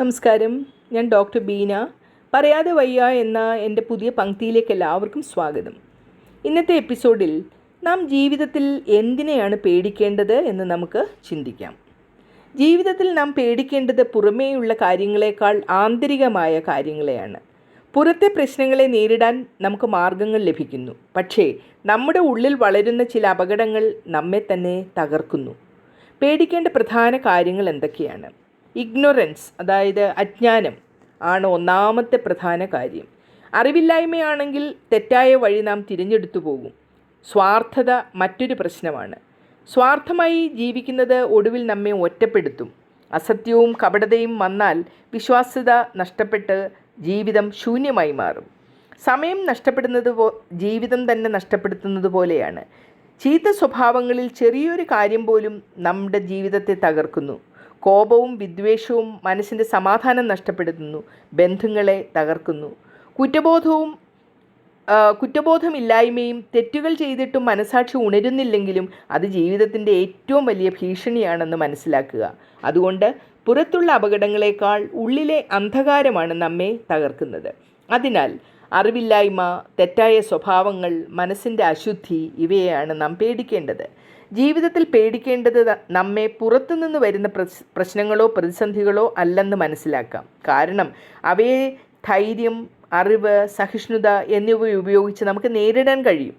നമസ്കാരം. ഞാൻ ഡോക്ടർ ബീന. പറയാതെ വയ്യ എന്ന എന്റെ പുതിയ പങ്ക്തിയിലേക്ക് എല്ലാവർക്കും സ്വാഗതം. ഇന്നത്തെ എപ്പിസോഡിൽ നാം ജീവിതത്തിൽ എന്തിനെയാണ് പേടിക്കേണ്ടത് എന്ന് നമുക്ക് ചിന്തിക്കാം. ജീവിതത്തിൽ നാം പേടിക്കേണ്ടത് പുറമേയുള്ള കാര്യങ്ങളെക്കാൾ ആന്തരികമായ കാര്യങ്ങളെയാണ്. പുറത്തെ പ്രശ്നങ്ങളെ നേരിടാൻ നമുക്ക് മാർഗങ്ങൾ ലഭിക്കുന്നു. പക്ഷേ നമ്മുടെ ഉള്ളിൽ വളരുന്ന ചില അപകടങ്ങൾ നമ്മെ തന്നെ തകർക്കുന്നു. പേടിക്കേണ്ട പ്രധാന കാര്യങ്ങൾ എന്തൊക്കെയാണ്? ഇഗ്നൊറൻസ് അതായത് അജ്ഞാനം ആണ് ഒന്നാമത്തെ പ്രധാന കാര്യം. അറിവില്ലായ്മയാണെങ്കിൽ തെറ്റായ വഴി നാം തിരഞ്ഞെടുത്തു പോകും. സ്വാർത്ഥത മറ്റൊരു പ്രശ്നമാണ്. സ്വാർത്ഥമായി ജീവിക്കുന്നത് ഒടുവിൽ നമ്മെ ഒറ്റപ്പെടുത്തും. അസത്യവും കപടതയും വന്നാൽ വിശ്വാസ്യത നഷ്ടപ്പെട്ട് ജീവിതം ശൂന്യമായി മാറും. സമയം നഷ്ടപ്പെടുന്നത് പോ ജീവിതം തന്നെ നഷ്ടപ്പെടുത്തുന്നത് പോലെയാണ്. ചീത്ത സ്വഭാവങ്ങളിൽ ചെറിയൊരു കാര്യം പോലും നമ്മുടെ ജീവിതത്തെ തകർക്കുന്നു. കോപവും വിദ്വേഷവും മനസ്സിന്റെ സമാധാനം നഷ്ടപ്പെടുത്തുന്നു ബന്ധങ്ങളെ തകർക്കുന്നു. കുറ്റബോധവും കുറ്റബോധമില്ലായ്മയും തെറ്റുകൾ ചെയ്തിട്ടും മനസാക്ഷി ഉണരുന്നില്ലെങ്കിലും അത് ജീവിതത്തിന്റെ ഏറ്റവും വലിയ ഭീഷണിയാണെന്ന് മനസ്സിലാക്കുക. അതുകൊണ്ട് പുറത്തുള്ള അപകടങ്ങളെക്കാൾ ഉള്ളിലെ അന്ധകാരമാണ് നമ്മെ തകർക്കുന്നത്. അതിനാൽ അറിവില്ലായ്മ തെറ്റായ സ്വഭാവങ്ങൾ മനസ്സിന്റെ അശുദ്ധി ഇവയെയാണ് നാം പേടിക്കേണ്ടത്. ജീവിതത്തിൽ പേടിക്കേണ്ടത് നമ്മെ പുറത്തുനിന്ന് വരുന്ന പ്രശ്നങ്ങളോ പ്രതിസന്ധികളോ അല്ലെന്ന് മനസ്സിലാക്കാം. കാരണം അവയെ ധൈര്യം അറിവ് സഹിഷ്ണുത എന്നിവ ഉപയോഗിച്ച് നമുക്ക് നേരിടാൻ കഴിയും.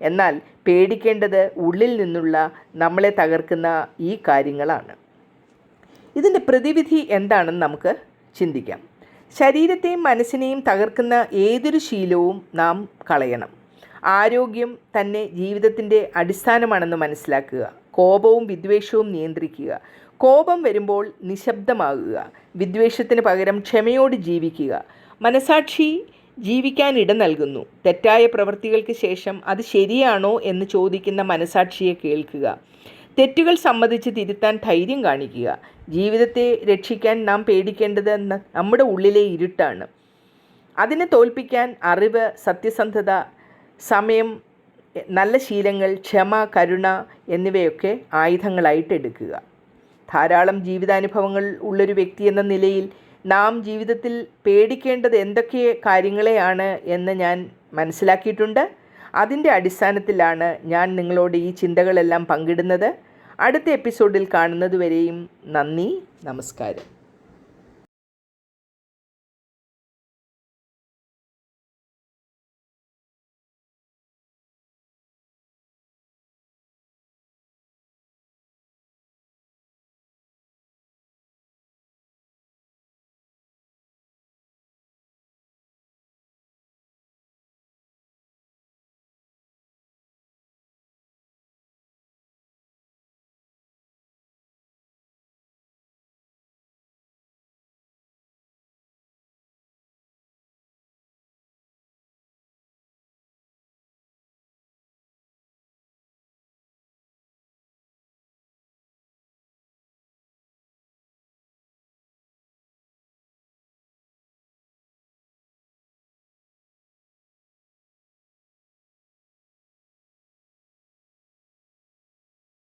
എന്നാൽ പേടിക്കേണ്ടത് ഉള്ളിൽ നിന്നുള്ള നമ്മളെ തകർക്കുന്ന ഈ കാര്യങ്ങളാണ്. ഇതിന്റെ പ്രതിവിധി എന്താണെന്ന് നമുക്ക് ചിന്തിക്കാം. ശരീരത്തെയും മനസ്സിനെയും തകർക്കുന്ന ഏതൊരു ശീലവും നാം കളയണം. ആരോഗ്യം തന്നെ ജീവിതത്തിന്റെ അടിസ്ഥാനമാണെന്ന് മനസ്സിലാക്കുക. കോപവും വിദ്വേഷവും നിയന്ത്രിക്കുക. കോപം വരുമ്പോൾ നിശബ്ദമാകുക. വിദ്വേഷത്തിന് പകരം ക്ഷമയോട് ജീവിക്കുക. മനസാക്ഷി ജീവിക്കാൻ ഇട നൽകുന്നു. തെറ്റായ പ്രവൃത്തികൾക്ക് ശേഷം അത് ശരിയാണോ എന്ന് ചോദിക്കുന്ന മനസാക്ഷിയെ കേൾക്കുക. തെറ്റുകൾ സമ്മതിച്ച് തിരുത്താൻ ധൈര്യം കാണിക്കുക. ജീവിതത്തെ രക്ഷിക്കാൻ നാം പേടിക്കേണ്ടത് നമ്മുടെ ഉള്ളിലെ ഇരുട്ടാണ്. അതിനെ തോൽപ്പിക്കാൻ അറിവ് സത്യസന്ധത സമയം നല്ല ശീലങ്ങൾ ക്ഷമ കരുണ എന്നിവയൊക്കെ ആയുധങ്ങളായിട്ട് എടുക്കുക. ധാരാളം ജീവിതാനുഭവങ്ങൾ ഉള്ളൊരു വ്യക്തി എന്ന നിലയിൽ നാം ജീവിതത്തിൽ പേടിക്കേണ്ടത് എന്തൊക്കെ കാര്യങ്ങളെയാണ് എന്ന് ഞാൻ മനസ്സിലാക്കിയിട്ടുണ്ട്. അതിന്റെ അടിസ്ഥാനത്തിലാണ് ഞാൻ നിങ്ങളോട് ഈ ചിന്തകളെല്ലാം പങ്കിടുന്നത്. അടുത്ത എപ്പിസോഡിൽ കാണുന്നതുവരെയും നന്ദി നമസ്കാരം.